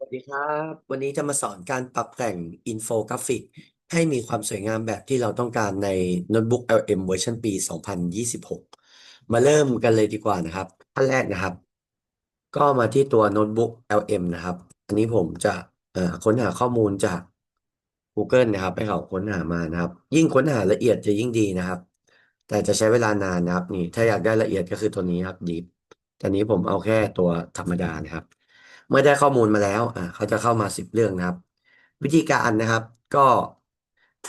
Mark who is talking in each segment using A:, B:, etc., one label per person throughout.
A: สวัสดีครับ วันนี้จะมาสอนการปรับแต่งอินโฟกราฟิก ให้มีความสวยงามแบบที่เราต้องการในโน้ตบุ๊ก LM เวอร์ชันปี 2026 มาเริ่มกันเลยดีกว่านะครับขั้นแรกนะครับ ก็มาที่ตัวโน้ตบุ๊ก LM นะครับ อันนี้ผมจะค้นหาข้อมูลจาก Google นะครับ ให้เขาค้นหามานะครับ ยิ่งค้นหาละเอียดจะยิ่งดีนะครับ แต่จะใช้เวลานานนะครับนี่ถ้าอยากได้ละเอียดก็คือตัวนี้ครับ Deep ตอนนี้ผมเอาแค่ตัวธรรมดานะครับ เมื่อได้ข้อมูลมาแล้วอ่าเขาจะเข้ามาสิบเรื่องนะครับ วิธีการนะครับ ก็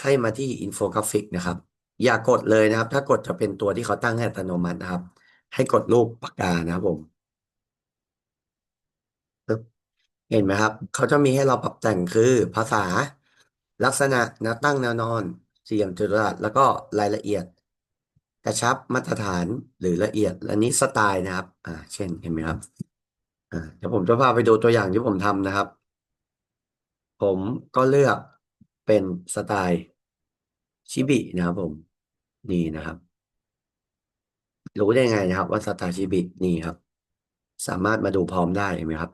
A: ให้มาที่อินโฟกราฟิกนะครับ อย่ากดเลยนะครับ ถ้ากดจะเป็นตัวที่เขาตั้งให้อัตโนมัตินะครับ ให้กดรูปปากกานะครับผมเห็นไหมครับ เขาจะมีให้เราปรับแต่งคือภาษา ลักษณะแนวตั้งแนวนอนสี่เหลี่ยมจัตุรัสแล้วก็รายละเอียด กระชับมาตรฐานหรือละเอียด และนี้สไตล์นะครับ อ่า เช่นเห็นไหมครับ อ่าเดี๋ยวผมจะพาไปดูตัวอย่างที่ผมทำนะครับ ผมก็เลือกเป็นสไตล์ชิบินะครับผม นี่นะครับ รู้ได้ไงนะครับ ว่าสไตล์ชิบินี่ครับ สามารถมาดูพร้อมได้เห็นไหมครับ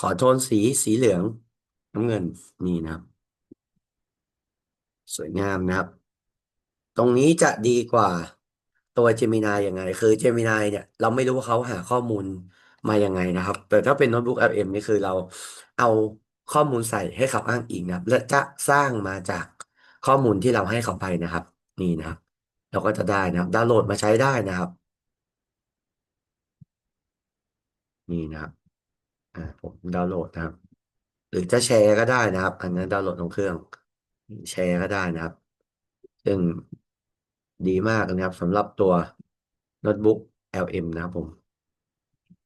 A: ขอโทนสีสีเหลืองน้ำเงินนี่นะครับ สวยงามนะครับ ตรงนี้จะดีกว่าตัว Gemini ยังไง คือ Gemini เนี่ย เราไม่รู้ว่าเขาหาข้อมูล มายังไงนะครับ แต่ถ้าเป็นโน้ตบุ๊ก FM นี่คือเราเอาข้อมูลใส่ให้เขาอ้างอิงนะครับ และจะสร้างมาจากข้อมูลที่เราให้เขาไปนะครับ นี่นะครับ เราก็จะได้นะครับดาวน์โหลดมาใช้ได้นะครับ นี่นะครับอ่าผมดาวน์โหลดนะครับ หรือจะแชร์ก็ได้นะครับ อันนั้นดาวน์โหลดลงเครื่อง แชร์ก็ได้นะครับ ซึ่งดีมากนะครับสำหรับตัวโน้ตบุ๊ก LM นะครับผม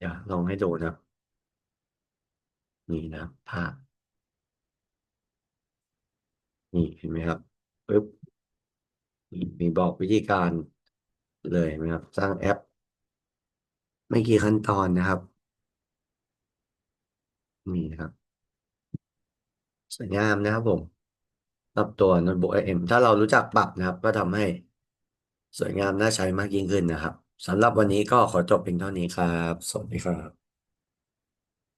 A: เดี๋ยวลองให้ดูนะนี่นะภาพนี่เห็นไหมครับปึ๊บมีบอกวิธีการเลยนไหมครับ สร้างแอป ไม่กี่ขั้นตอนนะครับนี่นะครับสวยงามนะครับผมรับตัวโน้ตบุ๊ก LM ถ้าเรารู้จักปรับนะครับ ก็ทำให้สวยงามน่าใช้มากยิ่งขึ้นนะครับ สำหรับวันนี้ก็ขอจบเพียงเท่านี้ครับ สวัสดีครับ